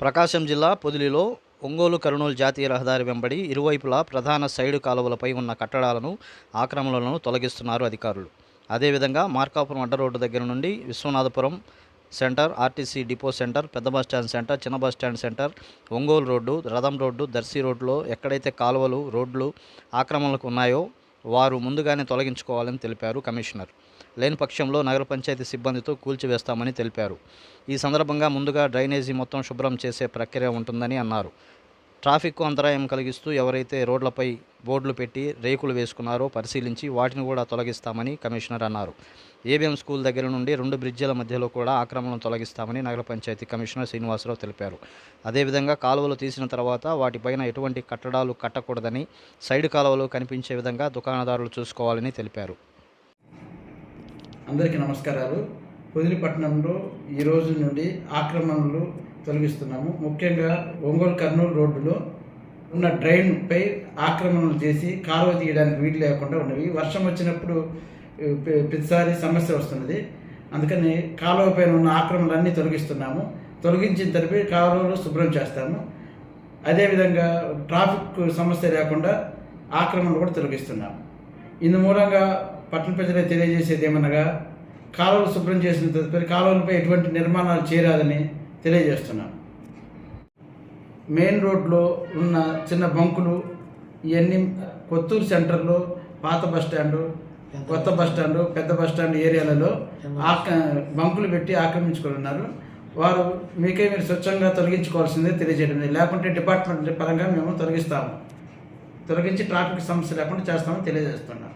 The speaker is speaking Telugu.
ప్రకాశం జిల్లా పొదిలిలో ఒంగోలు కర్నూలు జాతీయ రహదారి వెంబడి ఇరువైపులా ప్రధాన సైడు కాలువలపై ఉన్న కట్టడాలను ఆక్రమణలను తొలగిస్తున్నారు అధికారులు. అదేవిధంగా మార్కాపురం అడ్డ రోడ్డు దగ్గర నుండి Vishwanathapuram centre RTC depot centre పెద్ద బస్ స్టాండ్ సెంటర్ చిన్న bus stand centre Ongole road రథం రోడ్డు దర్శి రోడ్లో ఎక్కడైతే కాలువలు రోడ్లు ఆక్రమణలకు ఉన్నాయో వారు ముందుగానే తొలగించుకోవాలని తెలిపారు కమిషనర్. లేని పక్షంలో నగర పంచాయతీ సిబ్బందితో కూల్చివేస్తామని తెలిపారు. ఈ సందర్భంగా ముందుగా డ్రైనేజీ మొత్తం శుభ్రం చేసే ప్రక్రియ ఉంటుందని అన్నారు. ట్రాఫిక్కు అంతరాయం కలిగిస్తూ ఎవరైతే రోడ్లపై బోర్డులు పెట్టి రేకులు వేసుకున్నారో పరిశీలించి వాటిని కూడా తొలగిస్తామని కమిషనర్ అన్నారు. ఏబిఎం స్కూల్ దగ్గర నుండి రెండు బ్రిడ్జిల మధ్యలో కూడా ఆక్రమణను తొలగిస్తామని నగర పంచాయతీ కమిషనర్ శ్రీనివాసరావు తెలిపారు. అదేవిధంగా కాలువలు తీసిన తర్వాత వాటిపైన ఎటువంటి కట్టడాలు కట్టకూడదని సైడ్ కాలువలు కనిపించే విధంగా దుకాణదారులు చూసుకోవాలని తెలిపారు. అందరికీ నమస్కారాలు. పొదిలిపట్నంలో ఈ రోజు నుండి ఆక్రమణలు తొలగిస్తున్నాము. ముఖ్యంగా ఒంగోలు కర్నూలు రోడ్డులో ఉన్న డ్రైన్పై ఆక్రమణలు చేసి కాలువ తీయడానికి వీలు లేకుండా ఉన్నవి. వర్షం వచ్చినప్పుడు ప్రతిసారి సమస్య వస్తున్నది. అందుకని కాలువ పైన ఉన్న ఆక్రమణలన్నీ తొలగిస్తున్నాము. తొలగించిన తరపు కాలువలు శుభ్రం చేస్తాము. అదేవిధంగా ట్రాఫిక్ సమస్య లేకుండా ఆక్రమణలు కూడా తొలగిస్తున్నాము. ఇందు మూలంగా పట్టణ ప్రజలకు తెలియజేసేది ఏమనగా కాలువలు శుభ్రం చేసిన తదుపరి కాలువలపై ఎటువంటి నిర్మాణాలు చేరాదని తెలియజేస్తున్నాం మెయిన్ రోడ్లో ఉన్న చిన్న బంకులు ఇవన్నీ కొత్తూరు సెంటర్లో పాత బస్ స్టాండు కొత్త బస్ స్టాండు పెద్ద బస్ స్టాండ్ ఏరియాలలో ఆక బంకులు పెట్టి ఆక్రమించుకొని ఉన్నారు వారు మీకే మీరు స్వచ్ఛంగా తొలగించుకోవాల్సిందే తెలియజేయడం లేదు. లేకుంటే డిపార్ట్మెంట్ పరంగా మేము తొలగిస్తాము. తొలగించి ట్రాఫిక్ సమస్య లేకుండా చేస్తామని తెలియజేస్తున్నాం